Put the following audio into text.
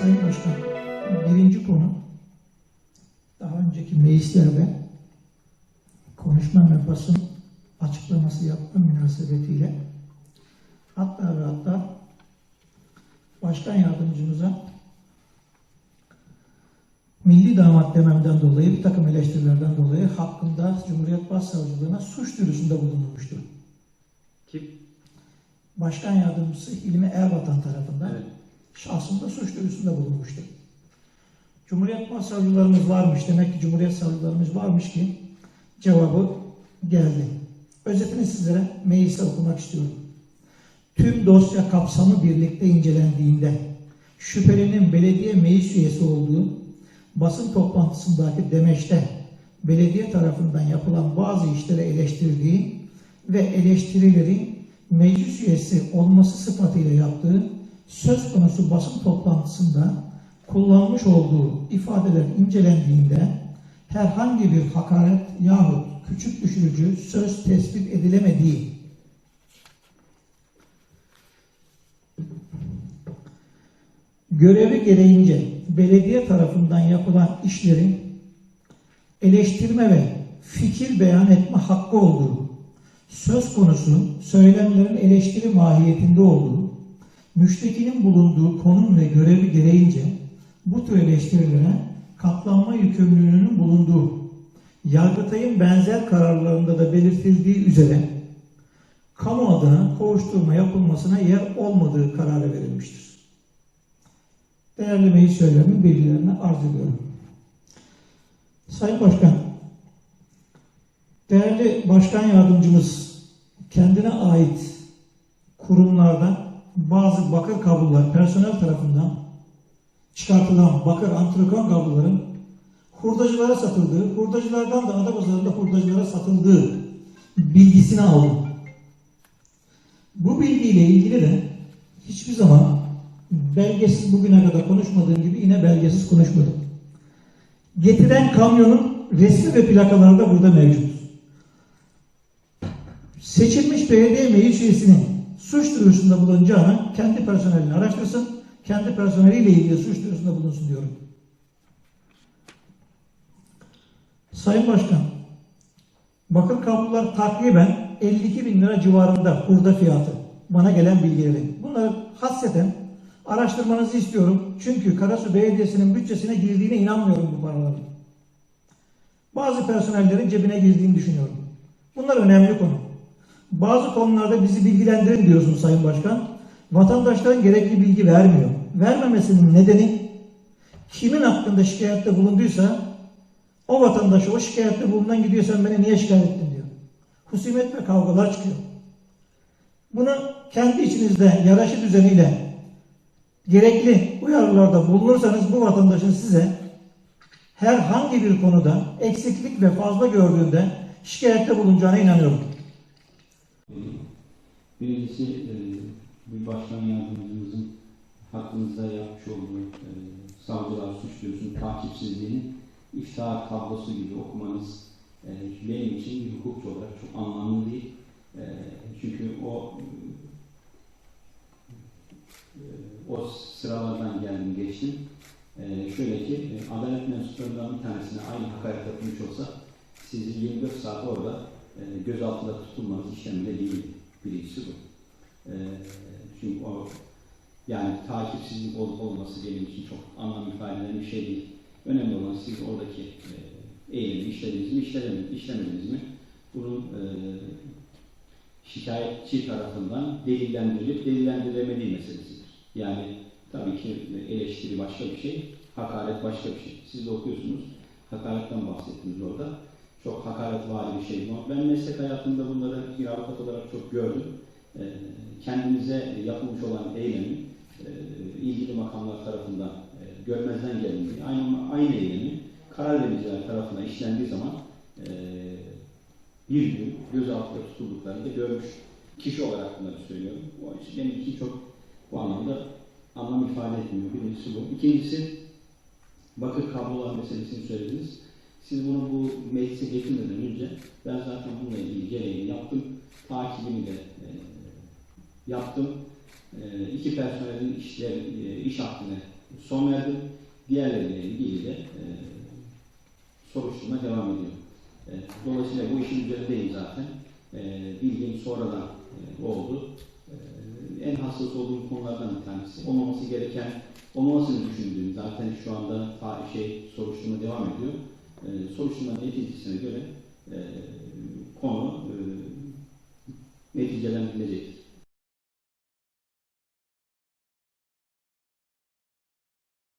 Sayın Başkan, birinci konu daha önceki meclislerde konuşma ve basın açıklaması yapma münasebetiyle hatta ve hatta başkan yardımcımıza milli damat dememden dolayı bir takım eleştirilerden dolayı hakkında Cumhuriyet Başsavcılığına suç duyurusunda bulunulmuştur. Kim? Başkan yardımcısı Hilmi Ervatan tarafından Evet. Şahsında suç duyurusunda bulunmuştur. Cumhuriyet Başsavcılarımız varmış, demek ki Cumhuriyet Savcılarımız varmış ki cevabı geldi. Özetini sizlere mecliste okumak istiyorum. Tüm dosya kapsamı birlikte incelendiğinde şüphelinin belediye meclis üyesi olduğu basın toplantısındaki demeçte belediye tarafından yapılan bazı işleri eleştirdiği ve eleştirileri meclis üyesi olması sıfatıyla yaptığı söz konusu basın toplantısında kullanmış olduğu ifadeler incelendiğinde herhangi bir hakaret yahut küçük düşürücü söz tespit edilemediği görevi gereğince belediye tarafından yapılan işlerin eleştirme ve fikir beyan etme hakkı olduğu, söz konusu söylemlerin eleştiri mahiyetinde olduğu, müştekinin bulunduğu konum ve görevi gereğince bu tür eleştirilere katlanma yükümlülüğünün bulunduğu, Yargıtay'ın benzer kararlarında da belirtildiği üzere kamu adına kovuşturma yapılmasına yer olmadığı kararı verilmiştir. Değerli meclis üyelerinin bilgilerini arz ediyorum. Sayın Başkan, değerli başkan yardımcımız kendine ait kurumlarda bazı bakır kablolar personel tarafından çıkartılan bakır antrikon kabloların hurdacılara satıldığı, hurdacılardan da Adapazarı'nda hurdacılara satıldığı bilgisini aldım. Bu bilgiyle ilgili de hiçbir zaman belgesiz bugüne kadar konuşmadığım gibi yine belgesiz konuşmadım. Getiren kamyonun resmi ve plakaları da burada mevcut. Seçilmiş belediye meclis üyesinin suç duyurusunda bulunacağına kendi personelini araştırsın, kendi personeliyle ilgili suç duyurusunda bulunsun diyorum. Sayın Başkan, bakır kablolar takriben 52 bin lira civarında hurda fiyatı. Bana gelen bilgileri. Bunları hasreten araştırmanızı istiyorum. Çünkü Karasu Belediyesi'nin bütçesine girdiğine inanmıyorum bu paraların. Bazı personellerin cebine girdiğini düşünüyorum. Bunlar önemli konu. Bazı konularda bizi bilgilendirin diyorsun Sayın Başkan. Vatandaşların gerekli bilgi vermiyor. Vermemesinin nedeni kimin hakkında şikayette bulunduysa o vatandaş o şikayette bulunan gidiyor sen beni niye şikayet ettin diyor. Husumet ve kavgalar çıkıyor. Bunu kendi içinizde yaraşı düzeniyle gerekli uyarılarda bulunursanız bu vatandaşın size herhangi bir konuda eksiklik ve fazla gördüğünde şikayette bulunacağına inanıyorum. Birincisi e, bir başkan yardımcımızın hakkınızda yapmış olduğu e, savcılar suçluyorsun takipsizliğini iftihar tablosu gibi okumanız e, benim için bir hukukçu olarak çok anlamlı değil. E, çünkü o e, o sıralardan geldim geçtim. E, şöyle ki e, adalet mensuplarından bir tanesine aynı hakaret yapılmış olsa sizin 24 saat orada e, gözaltında tutulmanız işleminde değil. Birincisi bu. E, çünkü o yani takipsizlik olup olması benim için çok anlam ifade eden bir şey değil. Önemli olan siz oradaki e, eylemi işlediniz mi, işlemediniz mi? Bunun e, şikayetçi tarafından delillendirilip delillendirilemediği meselesidir. Yani tabii ki eleştiri başka bir şey, hakaret başka bir şey. Siz de okuyorsunuz, hakaretten bahsettiniz orada. Çok hakaret var bir şey. Ben meslek hayatımda bunları bir avukat olarak çok gördüm. E, kendinize yapılmış olan eylemin e, ilgili makamlar tarafından e, görmezden gelindiği, aynı, aynı eylemi karar vericiler tarafından işlendiği zaman e, bir gün gözaltında tutulduklarını da görmüş kişi olarak bunları söylüyorum. O için benim için çok bu anlamda anlam ifade etmiyor. Birincisi bu. İkincisi bakır kablolar meselesini söylediniz. Siz bunu bu meclise getirmeden önce ben zaten bununla ilgili gereğini yaptım. Takibini de e, yaptım. E, iki personelin işler, e, iş hakkını son verdim. Diğerleriyle ilgili de e, soruşturma devam ediyor. E, dolayısıyla bu işin üzerindeyim zaten. E, bildiğim sonradan e, oldu. E, en hassas olduğum konulardan bir tanesi. Olmaması gereken, olmamasını düşündüğüm zaten şu anda şey soruşturma devam ediyor. E, soruşturmanın neticisine göre